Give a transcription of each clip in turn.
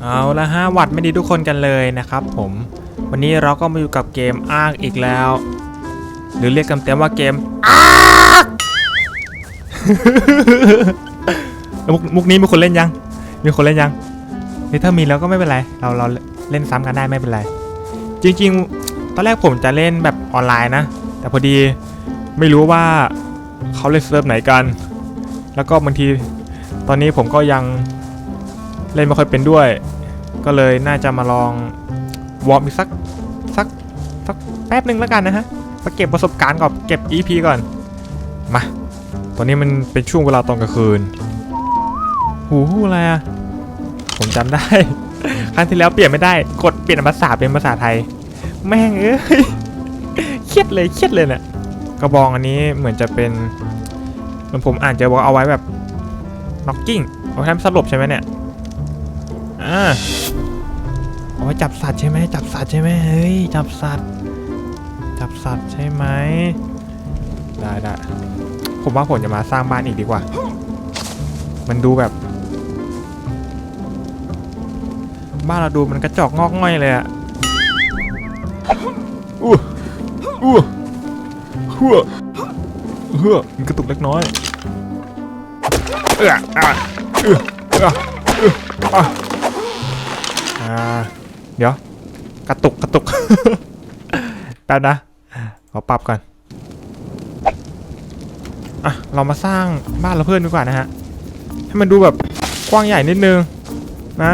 เอาละฮะหวัดไม่ดีทุกคนกันเลยนะครับผมวันนี้เราก็มาอยู่กับเกมอ้างอีกแล้ว หรือเรียกกันเต็มว่าเกมอ้างมุกมุกนี้มีคนเล่นยัง มีคนเล่นยังนี่ถ้ามีแล้วก็ไม่เป็นไร เราเราเล่นซ้ำกันได้ไม่เป็นไร จริง ๆ ตอนแรกผมจะเล่นแบบออนไลน์นะ แต่พอดีไม่รู้ว่าเขาเล่นเซิร์ฟไหนกัน แล้วก็บางที ตอนนี้ผมก็ยังเล่นไม่ค่อยเป็นด้วย ก็เลยน่าจะมาลองวอร์มอีกสักสักสักแป๊บหนึ่งแล้วกันนะฮะมาเก็บประสบการณ์ก่อนเก็บ EP ก่อน มา ตอนนี้มันเป็นช่วงเวลาตอนกลางคืน หูหูอะไรอะผมจำได้ ครั้งที่แล้วเปลี่ยนไม่ได้ กดเปลี่ยนภาษาเป็นภาษาไทย แม่งเอ้ย เครียดเลยเครียดเลยเนี่ยกระบองอันนี้เหมือนจะเป็นมือนผมอ่านเจอบอกเอาไว้แบบ knocking เอาไว้ทำสลบใช่ไหมเนี่ยอ่าเอาไว้จับสัตว์ใช่ไหมจับสัตว์ใช่ไหมเฮ้ยจับสัตว์จับสัตว์ใช่ไหมได้ได้ผมว่าผมจะมาสร้างบ้านอีกดีกว่า มันดูแบบ บ้านเราดูมันกระจอกงอกง่อยเลยอะอู้อู้เฮือเฮือมันกระตุกเล็กน้อย เอื้ออะเอื้อเอื้อเอื้ออะอ่าเดี๋ยว กระตุกกระตุก แป๊บนะขอปรับก่อนอะเรามาสร้างบ้านเราเพิ่มดีกว่านะฮะ ให้มันดูแบบกว้างใหญ่นิดนึงนะ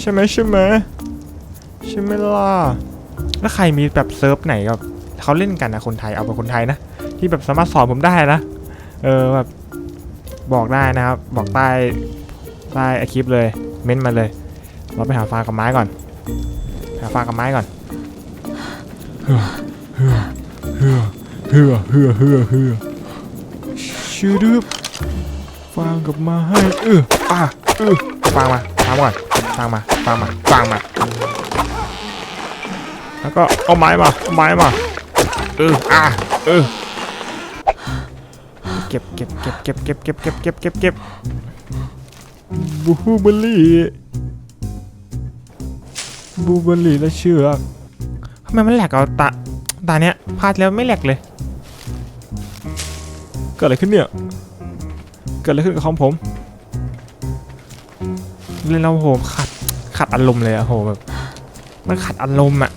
ใช่ไหมใช่ไหมใช่ไหมล่ะแล้วใครมีแบบเซิร์ฟไหนแบบเขาเล่นกันนะคนไทยเอาเป็นคนไทยนะที่แบบสามารถสอนผมได้นะเออแบบ บอกได้นะครับ บอกใต้ใต้คลิปเลย เม้นต์มาเลย เราไปหาฟางกับไม้ก่อน หาฟางกับไม้ก่อนเฮือเฮือเฮือเฮือเฮือเฮือเฮือชูดึบฟางกับไม้เอออะเออฟางมาฟางก่อนฟางมาฟางมาฟางมา แล้วก็เอาไม้มาเอาไม้มาเอออะเออ เก็บเก็บเก็บเก็บเก็บเก็บเก็บเก็บเก็บเก็บบูฮูเบอร์รี่บูเบอรี่และเชือกทำไมมันแหลกเอาตาตาเนี้ยพลาดแล้วไม่แหลกเลย เกิดอะไรขึ้นเนี่ย เกิดอะไรขึ้นกับคอมผม เล่นแล้วโหขัดขัดอารมณ์เลยอะโหแบบมันขัดอารมณ์อะ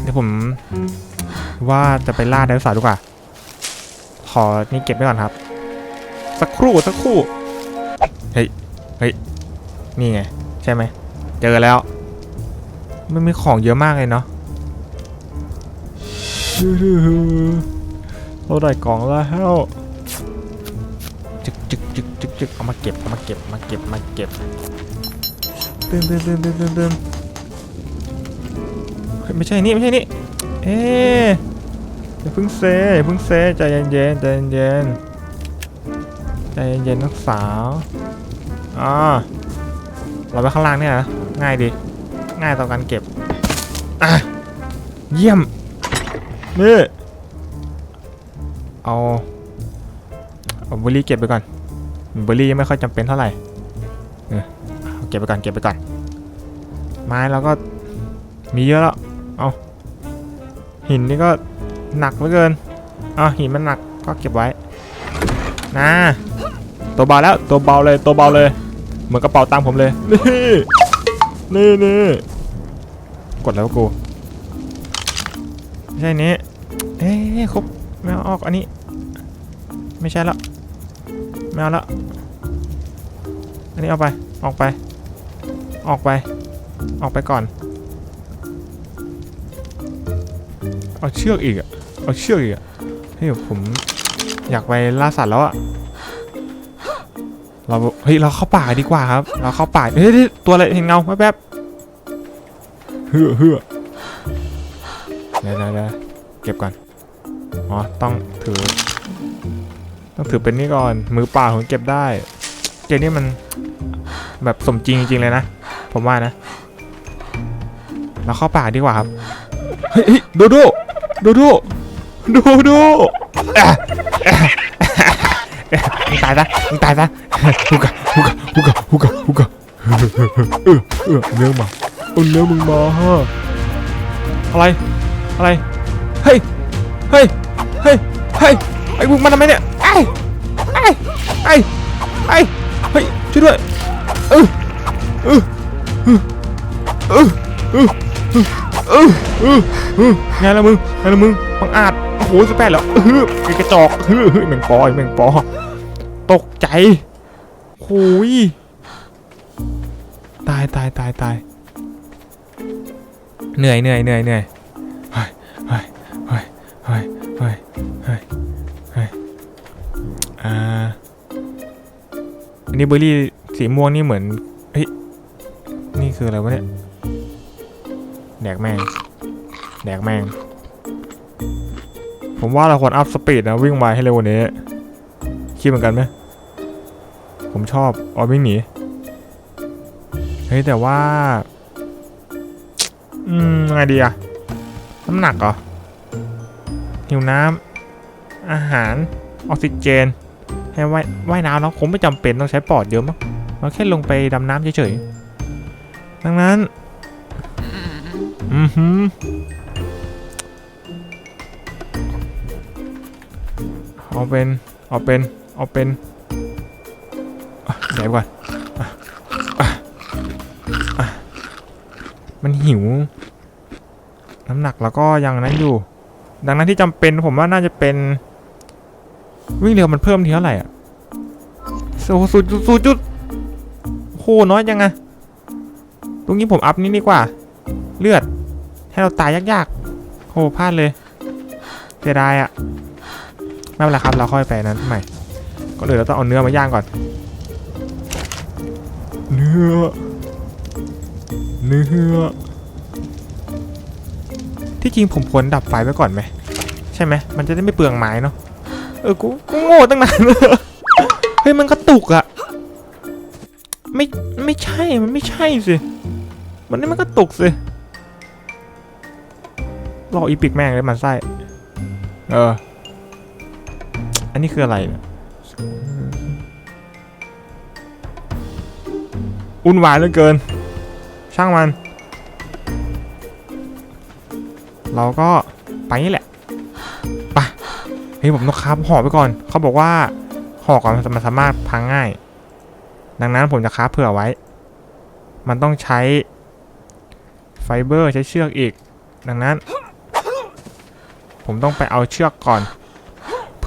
เดี๋ยวผมว่าจะไปล่าไดโนเสาร์ดีกว่า ขอนี่เก็บไว้ก่อนครับ สักครู่สักครู่ เฮ้ย เฮ้ย นี่ไง ใช่ไหม เจอแล้ว มันมีของเยอะมากเลยเนาะเราได้กล่องแล้วจึกจึกจึกจึกจึกเอามาเก็บเอามาเก็บมาเก็บมาเก็บเติมเติมเติมเติมเติมเติมไม่ใช่นี่ไม่ใช่นี่ เอ๊ อย่าเพิ่งเซอย่าเพิ่งเซใจเย็นเย็นๆใจเย็นเย็นๆใจเย็นเย็นๆนักสาวอ่าเราไปข้างล่างเนี่ยนะง่ายดี ง่ายต่อการเก็บอะเยี่ยมนี่เอาเอาเบอร์รี่เก็บไปก่อนเบอร์รี่ยังไม่ค่อยจำเป็นเท่าไหร่เออเก็บไปก่อนเก็บไปก่อนไม้เราก็มีเยอะแล้วเอาหินนี่ก็ หนักเหลือเกินเอาหินมันหนักก็เก็บไว้นะตัวเบาแล้วตัวเบาเลยตัวเบาเลย เหมือนกระเป๋าตังค์ผมเลย นี่นี่นี่กดแล้วกูไม่ใช่นี้เอ๊ะครบไม่เอาออกอันนี้ ไม่ใช่แล้วไม่เอาแล้วอันนี้เอาไปออกไป ออกไป ออกไปก่อน เอาเชือกอีกอะ เอาเชือกอีกอะเฮ้ยผมอยากไปล่าสัตว์แล้วอะเราเฮ้ยเราเข้าป่าดีกว่าครับ เราเข้าป่าเฮ้ยนี่ตัวอะไรเห็นเงาแป๊บๆเฮือเฮือเดี๋ยวเดี๋ยวเก็บก่อนอ๋อต้องถือ ต้องถือเป็นนี่ก่อนมือเปล่าผมเก็บได้เกมนี้มันแบบสมจริงจริงเลยนะ ผมว่านะ เราเข้าป่าดีกว่าครับ เฮ้ยเฮ้ยโดโดโดโด ดโดอะอะมึงตายซะมึงตายซะฮูกะฮูกะฮูกะฮูกะฮูกะเออเออเนื้อมาเอาเนื้อมึงมาฮะอะไรอะไรเฮ้ยเฮ้ยเฮ้ยเฮ้ยไอ้พวกมันทำไมเนี่ยไอ้ไอ้ไอ้ไอ้เฮ้ยช่วยด้วยเออเออเออเออเออเออเออไงล่ะมึงไงล่ะมึงบังอาจ โอ้โหสิบแปดแล้วเออไอ้กระจอกเออเฮ้ยแมงปอไอ้แมงปอ ตกใจโอ้ยตายตายตายตายเหนื่อยเหนื่อยเหนื่อยเหนื่อยเฮ้ยเฮ้ยเฮ้ยเฮ้ยเฮ้ยเฮ้ยเฮ้ยอ่าอันนี้เบอร์รี่สีม่วงนี่เหมือนเฮ้ยนี่คืออะไรวะเนี่ยแดกแมงแดกแมง ผมว่าเราควรอัพสปีดนะวิ่งไวให้เร็วกว่านี้คิดเหมือนกันไหมผมชอบออวิ่งหนีเฮ้ยแต่ว่า อืมไงดีอะน้ำหนักเหรอหิวน้ำอาหารออกซิเจน ให้ว่ายว่ายน้ำเนาะคงไม่จำเป็นต้องใช้ปอดเยอะมั้งเราแค่ลงไปดำน้ำเฉยๆดังนั้น อือหือ เอาเป็น เอาเป็น เอาเป็นอะเดี๋ยวก่อนมันหิว น้ำหนักแล้วก็ยังนั้นอยู่ ดังนั้นที่จำเป็นผมว่าน่าจะเป็น วิ่งเร็วมันเพิ่มทีเท่าไหร่อะโอ้สูจุดสูจุดโหน้อยยังไงตรงนี้ผมอัพนี่ดีกว่า เลือด ให้เราตายยากๆโหพลาดเลยเสียดายอะ ไม่เป็นไรครับเราค่อยไปนั้นใหม่ก็เลยเราต้องเอาเนื้อมาย่างก่อน เนื้อ เนื้อ ที่จริงผมควรดับไฟไว้ก่อนไหมใช่ไหมมันจะได้ไม่เปลืองไม้เนาะเออกูกูโง่ตั้งนานเฮ้ยมันกระตุกอะไม่ไม่ใช่มันไม่ใช่สิมันนี่มันกระตุกสิรออีปิกแม่งเลยมันไส้เออ นนี้คืออะไรอุ่นวายเหลือเกิน ช่างมัน เราก็ไปนี่แหละไปเฮ้ยผมต้องคราบห่อไปก่อน เขาบอกว่าห่อก่อนมันสามารถพังง่าย ดังนั้นผมจะคาบเผื่อไว้ มันต้องใช้ไฟเบอร์ใช้เชือกอีก ดังนั้น ผมต้องไปเอาเชือกก่อน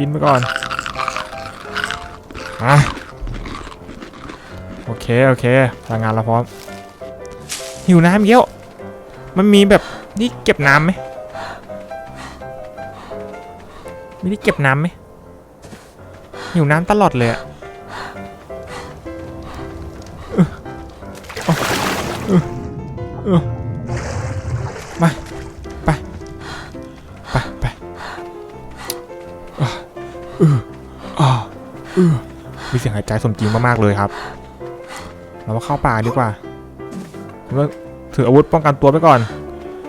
กินไปก่อนอะโอเค โอเคพลังงานเราพร้อม หิวน้ำเยอะมันมีแบบนี่เก็บน้ำไหมมีที่เก็บน้ำไหมหิวน้ำตลอดเลยอะเออเออ มีเสียงหายใจสมจริงมากๆเลยครับ เรามาเข้าป่าดีกว่าผมว่าถืออาวุธป้องกันตัวไปก่อน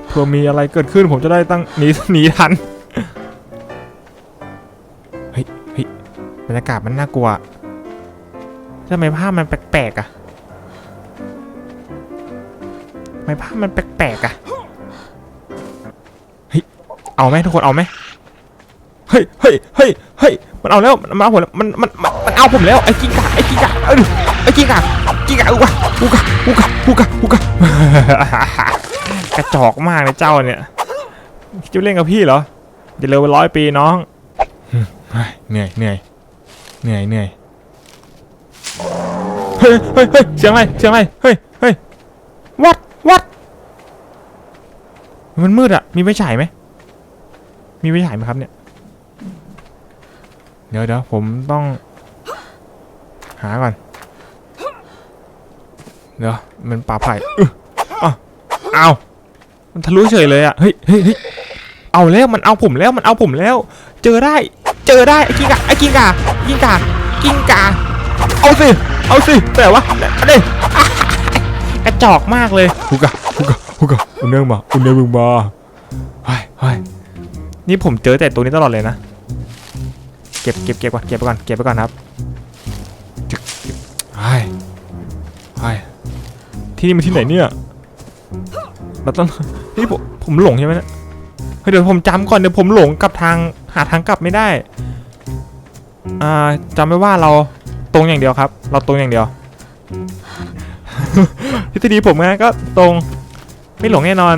เพื่อมีอะไรเกิดขึ้นผมจะได้ตั้งหนีหนีทันเฮ้ยเฮ้ยบรรยากาศมันน่ากลัวทำไมภาพมันแปลกๆอะทำไมภาพมันแปลกๆอะเฮ้ยเอาไหมทุกคนเอาไหมเฮ้ยเฮ้ยเฮ้ยเฮ้ย มันเอาแล้วมันมาเอาผมแล้วมันมันมันเอาผมแล้วไอ้กิ้งก่าไอ้กิ้งก่าเออไอ้กิ้งก่ากิ้งก่าอุกะอุกะอุกะอุกะอุกะกระจอกมากเลยเจ้าเนี่ยจะเล่นกับพี่เหรอจะเร็วไปร้อยปีน้องเหนื่อยเหนื่อยเหนื่อยเหนื่อยเฮ้ยเฮ้ยเฮ้ยเสียงอะไรเสียงอะไรเฮ้ยเฮ้ย what what มันมืดอะมีไฟฉายไหมมีไฟฉายไหมครับเนี่ย เดี๋ยวเดี๋ยวผมต้อง หาก่อน เดี๋ยวมันป่าไผ่อึ๊ะอะเอามันทะลุเฉยเลยอะเฮ้ยเฮ้ยเฮ้ยเอาแล้วมันเอาผมแล้วมันเอาผมแล้ว เจอได้ เจอได้ไอ้กิงกาไอ้กิงกากิงกากิงกาเอาสิเอาสิแต่ว่าอันนี้อะกระจอกมากเลยฮุกะฮุกะฮุกะอุนเนื่องมาอุนเนื่องมึงมาเฮ้ยเฮ้ยนี่ผมเจอแต่ตัวนี้ตลอดเลยนะ เก็บเก็บเก็บก่อนเก็บไปก่อนเก็บไปก่อนครับจึกจึกเฮ้ยเฮ้ยที่นี่มันที่ไหนเนี่ยเราต้องนี่ผมผมหลงใช่ไหมเนี่ยเฮ้ยเดี๋ยวผมจำก่อนเดี๋ยวผมหลงกลับทางหาทางกลับไม่ได้อ่าจำไว้ว่าเราตรงอย่างเดียวครับ เราตรงอย่างเดียวทฤษฎีผมนะก็ตรงไม่หลงแน่นอน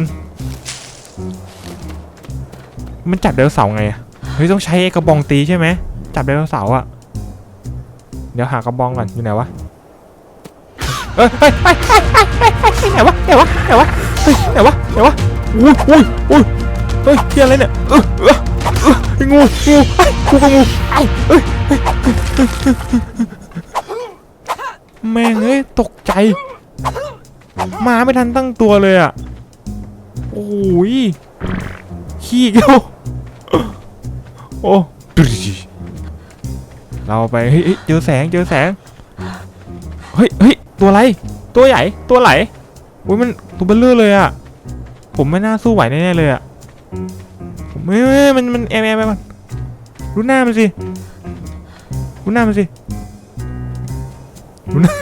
มันจับไดโนเสาไงเฮ้ยต้องใช้กระบองตีใช่ไหม จับไดโนเสาร์อะเดี๋ยวหากระบองก่อนอยู่ไหนวะเอ้ยเฮ้ยเฮ้ยเฮ้ยเฮ้ยไหนวะไหนวะไหนวะเฮ้ยไหนวะไหนวะอุ้ยอุ้ยอุ้ยเฮ้ยเฮียอะไรเนี่ยเออเออเอองูงูไอ้ยกูกับงูไอ้เอ้ยเฮ้ยเฮ้ยแม่งเอ้ยตกใจ มาไม่ทันตั้งตัวเลยอะโอ้ยขี้เกียวโอ้ดูดิ เราไปเฮ้ยเจอแสงเจอแสงเฮ้ยเฮ้ยตัวอะไร ตัวใหญ่ตัวไหลอุ้ยมันตัวเบลเลอร์เลยอะผมไม่น่าสู้ไหวแน่ๆเลยอะผมไม่มันมันแอมแอมแอมมันดูหน้ามันสิดูหน้ามันสิดูหน้า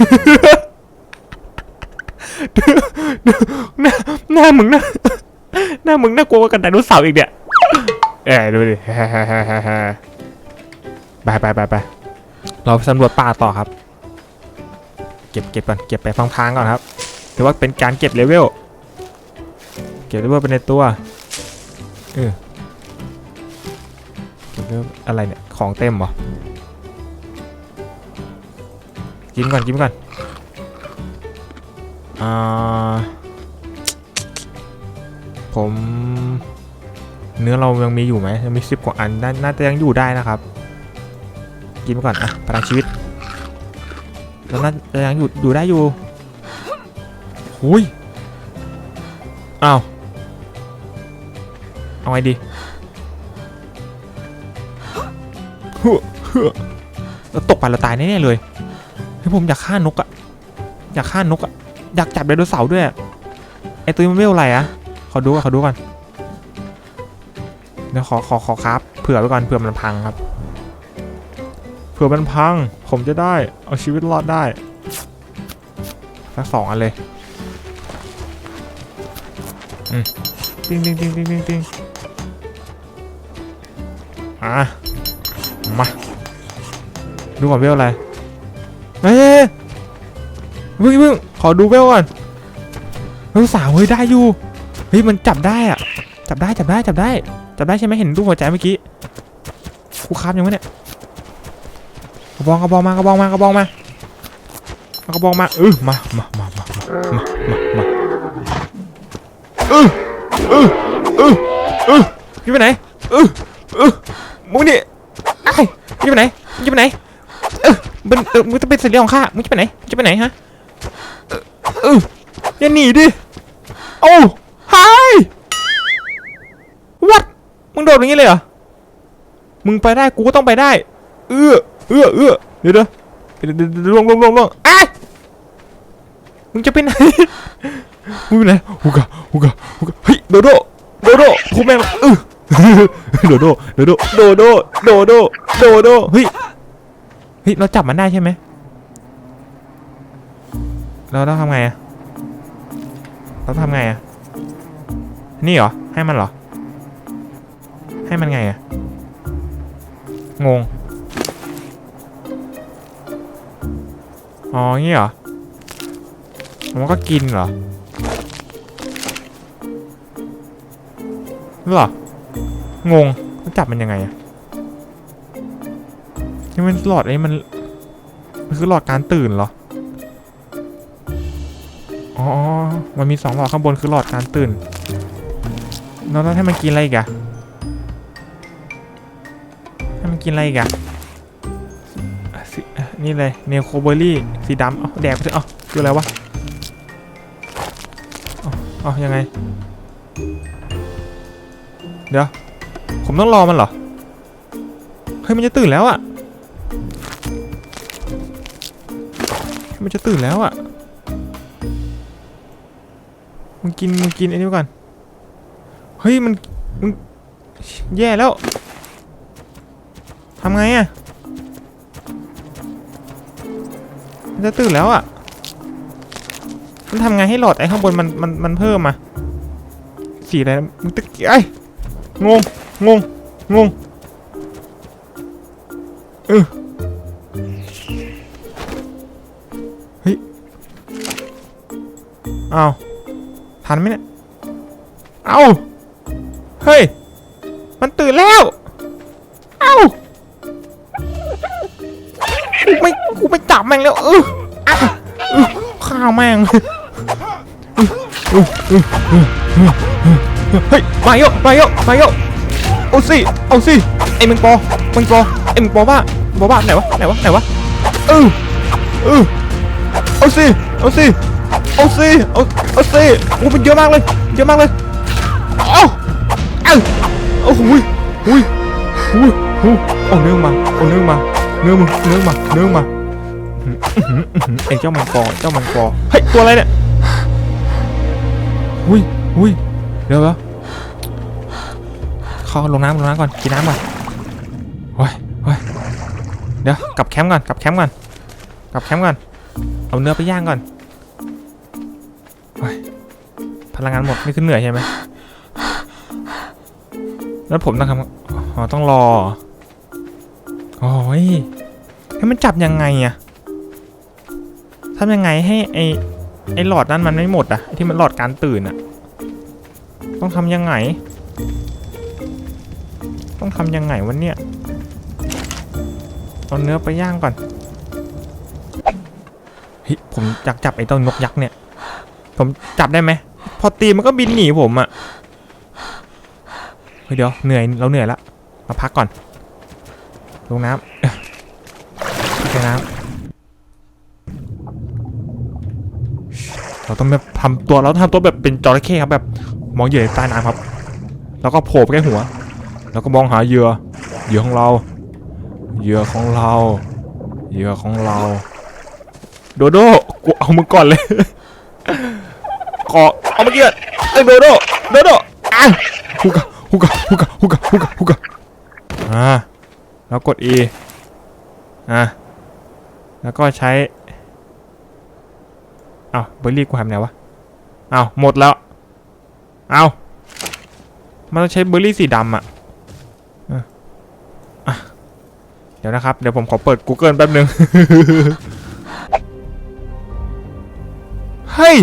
หน้าหน้ามึงหน้าหน้ามึงน่ากลัวกว่ากันไดโนเสาร์อีกเนี่ยเอ้ยดูดิ ไปไปไปไปเราสำรวจป่าต่อครับ เก็บเก็บก่อนเก็บไปฟังทางก่อนครับถือว่าเป็นการเก็บเลเวลเก็บเลเวลไปในตัวเออเก็บเลเวลอะไรเนี่ยของเต็มเหรอกินก่อนกินก่อนอ่าผมเนื้อเรายังมีอยู่ไหมยังมีสิบกว่าอันนน่าจะยังอยู่ได้นะครับ กินไปก่อนอะพลังชีวิตแล้วน่าจะยังอยู่อยู่ได้อยู่หุยอ้าวเอาไงดีฮึฮึเราตกไปเราตายแน่ๆเลยเฮ้ยผมอยากฆ่านกอะอยากฆ่านกอะอยากจับไดโนเสาร์ด้วยไอตัวนี้มันเวลอะไรอะขอดูก่อนขอดูก่อนเดี๋ยวขอขอขอครับ เผื่อไว้ก่อนเผื่อมันพังครับ ผื่อมันพัง ผมจะได้เอาชีวิตรอดได้สักสองอันเลยอืมติ้งติ้งติ้งติ้งติ้งติ้งอะมาดูก่อนเวลอะไรเฮ้ยเพิ่งเพิ่งขอดูเวลก่อนเวลสาวเฮ้ยได้อยู่เฮ้ยมันจับได้อะจับได้จับได้จับได้จับได้ใช่ไหมเห็นรูปหัวใจเมื่อกี้กูคาบยังไงเนี่ย ระบองกระบองมากระบองมากระบองมาเอากระบองมาเออมามามามามามาเออเออเออเออยู่ไปไหนเออเออมึงนี่ไอ้ยี่ไปไหนยี่ไปไหนเออมึงมึงจะเป็นสัญลักษองข้ามึงจะไปไหนจะไปไหนฮะเอออย่าหนีดิโอ้ไฮวัดมึงโดดอย่างนี้เลยเหรอมึงไปได้กูก็ต้องไปได้ เออ เออเออเดี๋ยวเดี๋ยวเดี๋ยวเดี๋ยวเดี๋ยวลงลงลงลงไอ้ายมึงจะไปไหนมึงไปไหนฮูกะฮูกะฮูกะเฮ้ยโดโดโดโดพูแม่งเออโดโดโดโดโดโดโดโดโดโดเฮ้ยเฮ้ยเราจับมันได้ใช่ไหมเราต้องทำไงอะเราต้องทำไงอะนี่เหรอให้มันเหรอให้มันไงอะงง อ๋องี้เหรอมันก็กินเหรอหรองงมันจับมันยังไงอะนี่มันหลอดไอ้มันมันคือหลอดการตื่นเหรอ อ๋อ มันมีสองหลอดข้างบนคือหลอดการตื่นเราต้องให้มันกินอะไรอีกอะให้มันกินอะไรอีกอะอะสิอะ นี่เลยเนโคเบอรี่สีดำเอาแดกไปสิเอาคืออะไรวะเอาเอายังไง เดี๋ยว ผมต้องรอมันเหรอ เฮ้ย มันจะตื่นแล้วอะเฮ้ยมันจะตื่นแล้วอะมึงกิน มึงกินไอ้นี่ก่อน เฮ้ย มัน มึง แย่แล้ว ทำไงอะมั จะตื่นแล้วอะมันทำไงให้หลอดไอ้ข้างบนมันมันมันเพิ่มมาสีอะไรมึงตึกไอ้ยงง งง งงเออเฮ้ยเอาทันไหมเนี่ย เอาเฮ้ย มันตื่นแล้ว ไม่กูไม่จับแม่งแล้วเอออะเออข้าวแม่งเออเออเออเออเอเฮ้ยมาโยมาโยมาโยเอาสิเอาสิไอ้มึงปอมึงปอไอ้มึงปอว่าปอว่าไหนวะไหนวะไหนวะเออเออเอาสิเอาสิเอาสิเอาเอาสิโอ้มันเยอะมากเลยเยอะมากเลยเอาเอาโอ้โหยหุยหุยหุยเอาเนื้อมาเอาเนื้อมา เนื้อมึงเนื้อมาเนื้อมาอื้อหืออื้อหือไอ้เจ้ามังกรเจ้ามังกรเฮ้ยตัวอะไรเนี่ยหุยหุยเดี๋ยวเหรอเข้าลงน้ำลงน้ำก่อนกินน้ำก่อนโอ้ยโอ้ยเดี๋ยวกลับแคมป์ก่อนกลับแคมป์ก่อนกลับแคมป์ก่อนเอาเนื้อไปย่างก่อนโอ้ยพลังงานหมดนี่คือเหนื่อยใช่ไหมแล้วผมต้องทำอ๋อต้องรอ โอ้ยให้มันจับยังไงอะทำยังไงให้ไอไอหลอดนั้นมันไม่หมดอะไอที่มันหลอดการตื่นอะต้องทำยังไง ต้องทำยังไงวันเนี้ยเอาเนื้อไปย่างก่อนเฮ้ยผมอยากจับไอ้ต้นนกยักษ์เนี่ย ผมจับได้ไหมพอตีมันก็บินหนีผมอะเฮ้ยเดี๋ยวเหนื่อยเราเหนื่อยละมาพักก่อน ลงน้ำใช้น้ำเราต้องแบบทำตัวเราต้องทำตัวแบบเป็นจระเข้ครับแบบมองเหยื่อใต้น้ำครับ แล้วก็โผล่ไปแค่หัว แล้วก็มองหาเหยื่อเหยื่อของเราเหยื่อของเราเหยื่อของเรา โดโดกูเอามึงก่อนเลยขอเอามาเกียร์ไอ้โดโดโดโดอะฮุกะฮุกะฮุกะฮุกะฮุกะฮุกะอ่า แล้วกด E อ่าแล้วก็ใช้อ้าวเบอร์รี่กูทำไงวะอ้าวหมดแล้วอ้าวมันต้องใช้เบอร์รี่สีดำอะอะ เดี๋ยวนะครับ เดี๋ยวผมขอเปิด Google แป๊บนึง เฮ้ย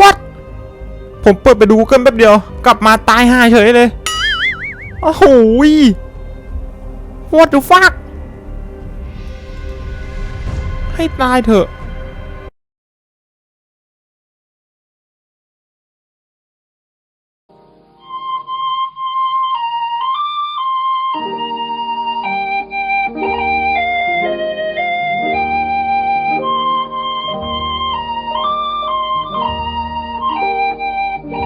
what ผมเปิดไปดู Google แป๊บเดียว กลับมาตายห่าเฉยเลย โอ้โห what the fuck ให้ตายเถอะ